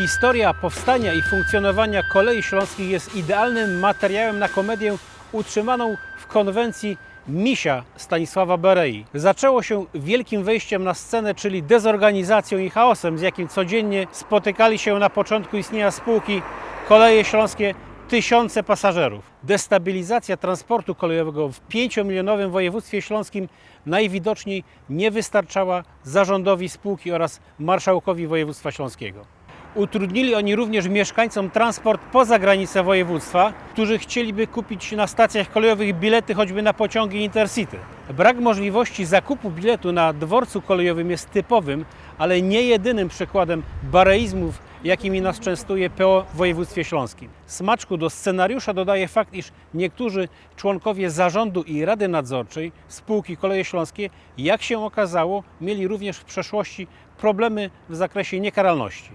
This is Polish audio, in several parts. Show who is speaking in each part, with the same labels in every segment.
Speaker 1: Historia powstania i funkcjonowania kolei śląskich jest idealnym materiałem na komedię utrzymaną w konwencji Misia Stanisława Berei. Zaczęło się wielkim wejściem na scenę, czyli dezorganizacją i chaosem, z jakim codziennie spotykali się na początku istnienia spółki Koleje Śląskie tysiące pasażerów. Destabilizacja transportu kolejowego w 5-milionowym województwie śląskim najwidoczniej nie wystarczała zarządowi spółki oraz marszałkowi województwa śląskiego. Utrudnili oni również mieszkańcom transport poza granice województwa, którzy chcieliby kupić na stacjach kolejowych bilety choćby na pociągi Intercity. Brak możliwości zakupu biletu na dworcu kolejowym jest typowym, ale nie jedynym przykładem bareizmów, jakimi nas częstuje PO w województwie śląskim. Smaczku do scenariusza dodaje fakt, iż niektórzy członkowie zarządu i rady nadzorczej spółki Koleje Śląskie, jak się okazało, mieli również w przeszłości problemy w zakresie niekaralności.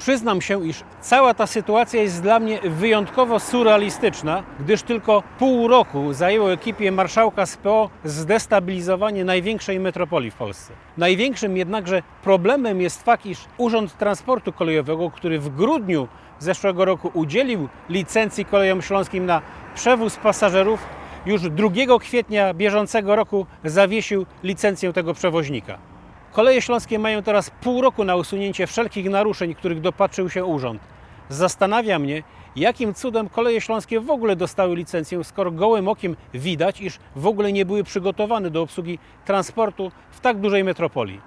Speaker 1: Przyznam się, iż cała ta sytuacja jest dla mnie wyjątkowo surrealistyczna, gdyż tylko pół roku zajęło ekipie marszałka z PO zdestabilizowanie największej metropolii w Polsce. Największym jednakże problemem jest fakt, iż Urząd Transportu Kolejowego, który w grudniu zeszłego roku udzielił licencji kolejom śląskim na przewóz pasażerów, już 2 kwietnia bieżącego roku zawiesił licencję tego przewoźnika. Koleje Śląskie mają teraz pół roku na usunięcie wszelkich naruszeń, których dopatrzył się urząd. Zastanawia mnie, jakim cudem koleje śląskie w ogóle dostały licencję, skoro gołym okiem widać, iż w ogóle nie były przygotowane do obsługi transportu w tak dużej metropolii.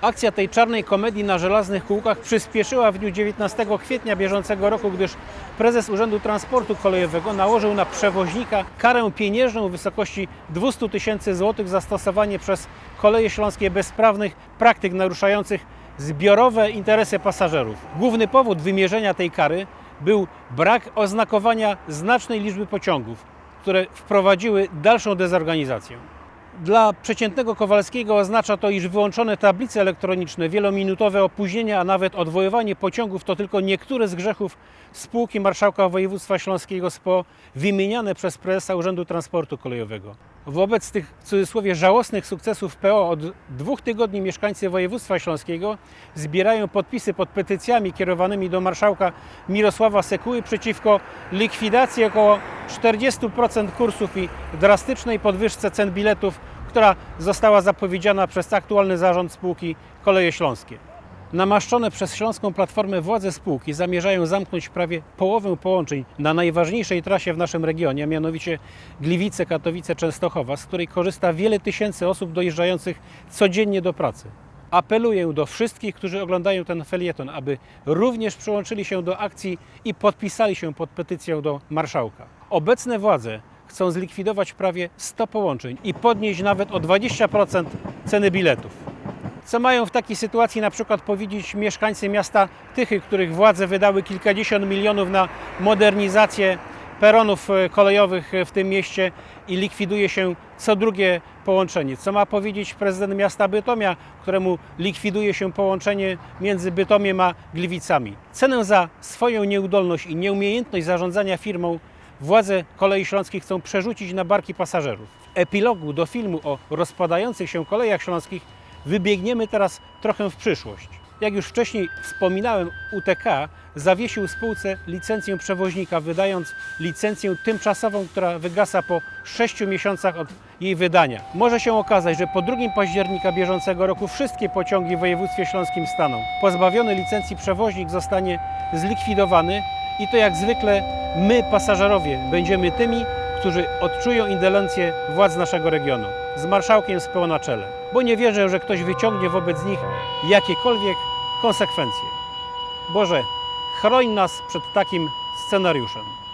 Speaker 1: Akcja tej czarnej komedii na żelaznych kółkach przyspieszyła w dniu 19 kwietnia bieżącego roku, gdyż prezes Urzędu Transportu Kolejowego nałożył na przewoźnika karę pieniężną w wysokości 200 tysięcy złotych za stosowanie przez koleje śląskie bezprawnych praktyk naruszających zbiorowe interesy pasażerów. Główny powód wymierzenia tej kary był brak oznakowania znacznej liczby pociągów, które wprowadziły dalszą dezorganizację. Dla przeciętnego Kowalskiego oznacza to, iż wyłączone tablice elektroniczne, wielominutowe opóźnienia, a nawet odwoływanie pociągów to tylko niektóre z grzechów spółki Marszałka Województwa Śląskiego SPO wymieniane przez prezesa Urzędu Transportu Kolejowego. Wobec tych w cudzysłowie żałosnych sukcesów PO od dwóch tygodni mieszkańcy województwa śląskiego zbierają podpisy pod petycjami kierowanymi do marszałka Mirosława Sekuły przeciwko likwidacji około 40% kursów i drastycznej podwyżce cen biletów, która została zapowiedziana przez aktualny zarząd spółki Koleje Śląskie. Namaszczone przez Śląską Platformę władze spółki zamierzają zamknąć prawie połowę połączeń na najważniejszej trasie w naszym regionie, a mianowicie Gliwice, Katowice, Częstochowa, z której korzysta wiele tysięcy osób dojeżdżających codziennie do pracy. Apeluję do wszystkich, którzy oglądają ten felieton, aby również przyłączyli się do akcji i podpisali się pod petycją do marszałka. Obecne władze chcą zlikwidować prawie 100 połączeń i podnieść nawet o 20% ceny biletów. Co mają w takiej sytuacji na przykład powiedzieć mieszkańcy miasta Tychy, których władze wydały kilkadziesiąt milionów na modernizację peronów e, kolejowych w tym mieście i likwiduje się co drugie połączenie. Co ma powiedzieć prezydent miasta Bytomia, któremu likwiduje się połączenie między Bytomiem a Gliwicami? Cenę za swoją nieudolność i nieumiejętność zarządzania firmą władze kolei śląskich chcą przerzucić na barki pasażerów. W epilogu do filmu o rozpadających się kolejach śląskich wybiegniemy teraz trochę w przyszłość. Jak już wcześniej wspominałem, UTK zawiesił spółce licencję przewoźnika, wydając licencję tymczasową, która wygasa po 6 miesiącach od jej wydania. Może się okazać, że po 2 października bieżącego roku wszystkie pociągi w województwie śląskim staną. Pozbawiony licencji przewoźnik zostanie zlikwidowany i to jak zwykle my, pasażerowie, będziemy tymi, którzy odczują indolencję władz naszego regionu. Z marszałkiem z PO na czele. Bo nie wierzę, że ktoś wyciągnie wobec nich jakiekolwiek konsekwencje. Boże, chroń nas przed takim scenariuszem.